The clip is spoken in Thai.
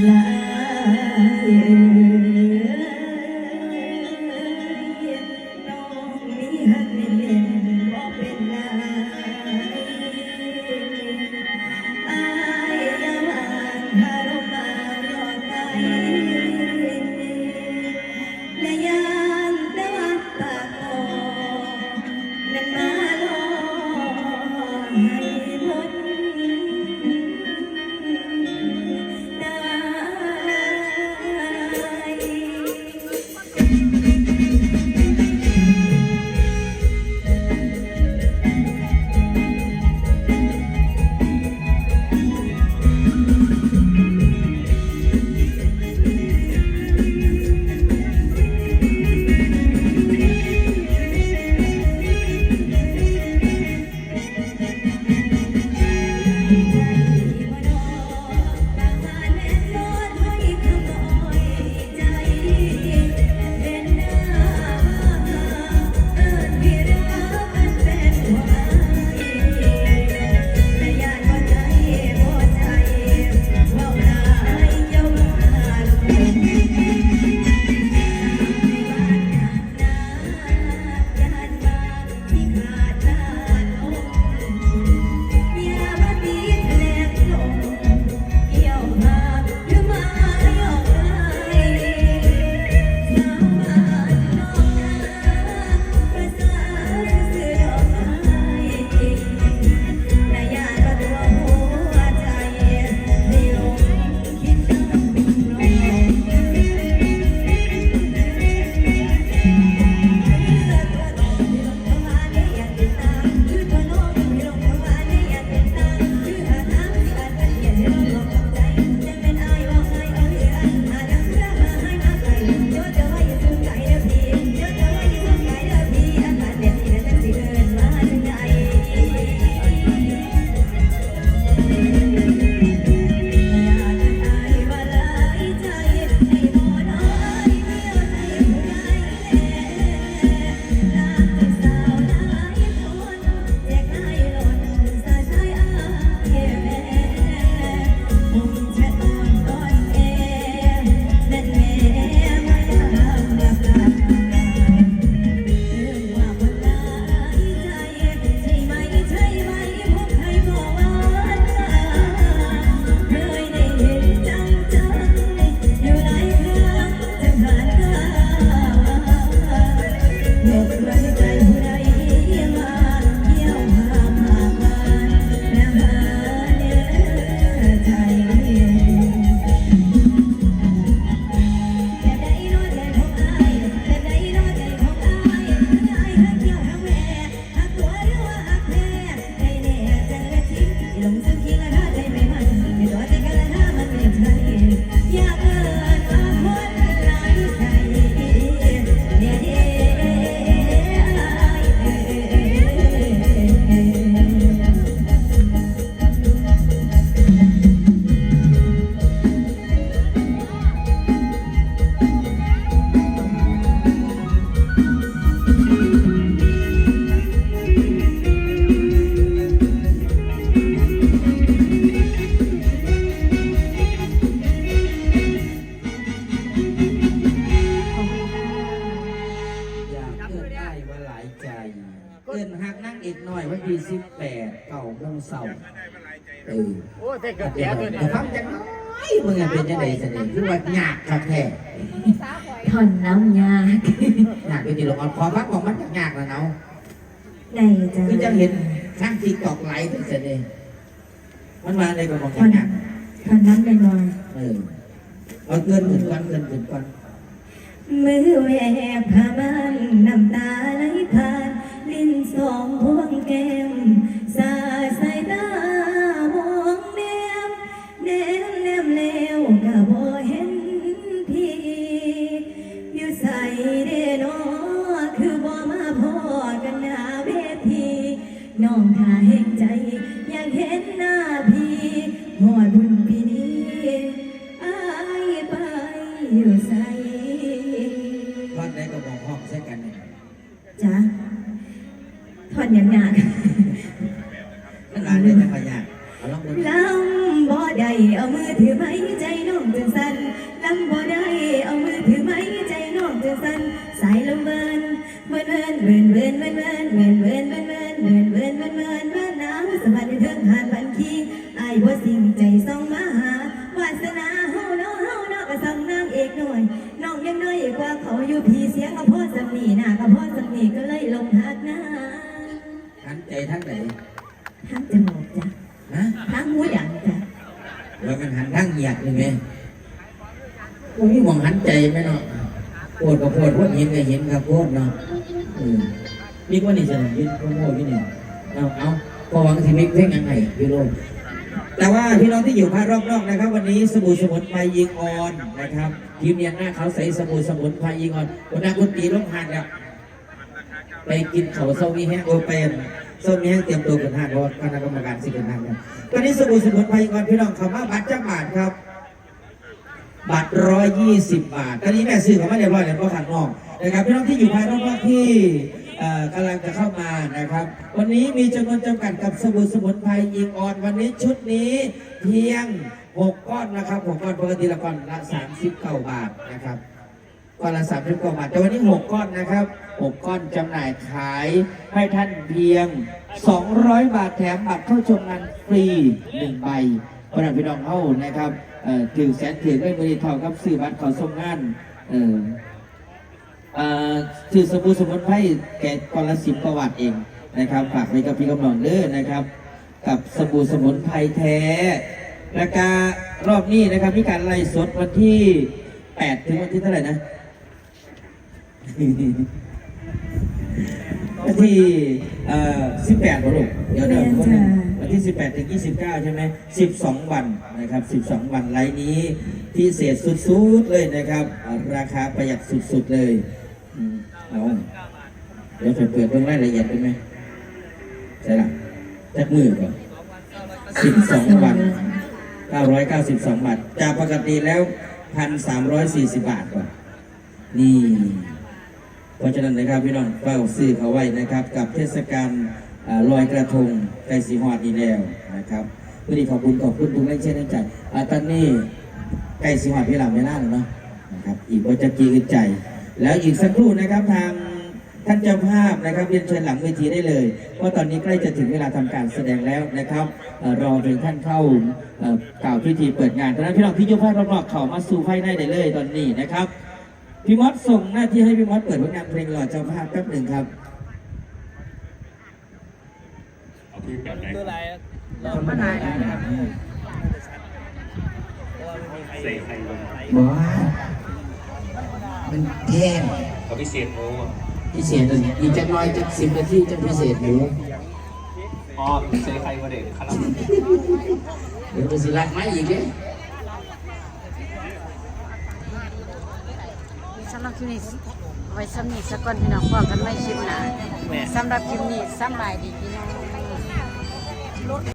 lại. เศร้าเออโอ้แต่ก็แก่ตัวน้ฟังจังไอ้มึงเป็นยังได๋สิคือว่าหยากคักแท้ทนน้ำยากหยากอยู่ที่เราขอฟังของมันหยากแล้วเนาะได้จ้ะคือจะเห็นช่างที่ตกไหลถึงเสนเห์มันมาในกระบอกหยากทนน้ำในนอนเออเอาเกินถึงวันเกินถึงวันมือแหวกผ้าม่านน้ำตาไหลผ่านลิ้นสองพวงแก้ม เอาอยู่พีเสียงกับพ่อสำนีน่ะกับพ่อสำนีก็เลยลงหักนะหันใจทั้งไหนทั้งจมูกจ้ะฮะทั้งหูดังจ้ะแล้วมันหันทั้งเหยียดเลยไหมโอ้ยมองหันใจไหมเนาะปวดกับปวดพวกเห็นก็เห็นกับปวดเนาะเออนี่ว่านี่จะยินโปรโมทที่นี่เอาเอาพอหวังสิมิกเพ่งยังไงพี่โรม แต่ว่าพี่น้องที่อยู่ภายรอบๆนะครับ วันนี้สบู่สมุนไพรยิงออนนะครับทีมเนียนหน้าเขาใส่สบู่สมุนไพรยิงออนคนหน้าคนตีลงหันแล้วไปกินเขาเซามีแห้งโอเป็นเซมีแห้งเตรียมตัวกันหันเพราะว่าคณะกรรมการสิเป็นหันกันตอนนี้สบู่สมุนไพรยิงออนพี่น้องเขามาบัตรจักบาทครับบัตรร้อยยี่สิบบาท ตอนนี้แม่ซื้อเของมาเรียบร้อยแล้วก็ขันนอกนะครับพี่น้องที่อยู่ภายรอบๆที่ กำลังจะเข้ามานะครับ วันนี้มีจำนวนจำกัดกับสบู่สมุนไพรยิงออนวันนี้ชุดนี้เพียง 6 ก้อนนะครับ6ก้อนปกติละก้อนละ39บาทนะครับก้อนละสามสิบกว่าบาทแต่วันนี้หกก้อนนะครับหกก้อนจำหน่ายขายให้ท่านเพียง 200 บาทแถมบัตรเข้าชมงานฟรีหนึ่งใบพระฉะนั้นพี่น้องเข้านะครับถือแสนถือได้บริเท่ากับซื้อบัตรขอชมงานเออ ถือสบู่สมุนไพรแก่ก้อนละสิบกว่าบาทเองนะครับฝากไว้กับพี่กำลังเด้อนะครับ กับสบู่สมุนไพรแท้ราคารอบนี้นะครับมีการไล่สดวันที่ 8 ถึงวันที่เท่าไหร่นะวันที่เอ่อ18วันลูกเดี๋ยวเดี๋ยววันนั้นวันที่ 18 ถึง 29 ใช่ไหม 12 วันนะครับ 12 วันไลน์นี้พิเศษสุดๆเลยนะครับอ่าราคาประหยัดสุดๆเลยอืมเอาเดี๋ยวจะเปิดเรื่องรายละเอียดได้ไหมใช่ละจักมือก่อน12วัน992บสองบาทจากปกติแล้ว1,340บบาทก่อนนี่เพราะฉะนั้นนะครับพี่น้องเฝ้าซื้อเขาไว้นะครับ กับเทศกาลลอยกระทงไก่สีหอดนี่แล้วนะครับวันนี้ขอบคุณขอบคุณทุกแรงเช่นน้ำใจอ่าตอนนี้ไก่สีหอดพี่หลังไม่น่าแล้วเนาะนะครับ อีกว่าจะกีอึดใจ แล้วอีกสักครู่นะครับทาง ท่านเจ้าภาพนะครับเรียนเชิญหลังเวทีได้เลยเพราะตอนนี้ใกล้จะถึงเวลาทำการแสดงแล้วนะครับเอ่อรอเพียงท่านเข้าเอ่อกล่าวพิธีเปิดงานดังนั้นพี่น้องที่อยุภาครอบๆเขามาสู่ไฟได้ได้เลยตอนนี้นะครับพี่มดส่งหน้าที่ให้พี่มดเปิดผลงานเพลงหล่อเจ้าภาพแป๊บหนึ่งครับตัวอะไรเราไม่ได้นะครับใส่ไข่ลงบอกว่ามันแพงเขาพิเศษโอ้ พิเศษเลยอีกจักหน้อยจักสิบนาทีจะพิเศษหมูอ๋อใส่ไข่มาเด็ดครับเดี๋ยวมันสิรักไหมอีกเนี่ยสำหรับคลิปนี้ไว้สำนีสักก่อนพี่น้องพอกันไม่คลิปหนาสำหรับคลิปนี้สำบายดีพี่น้อง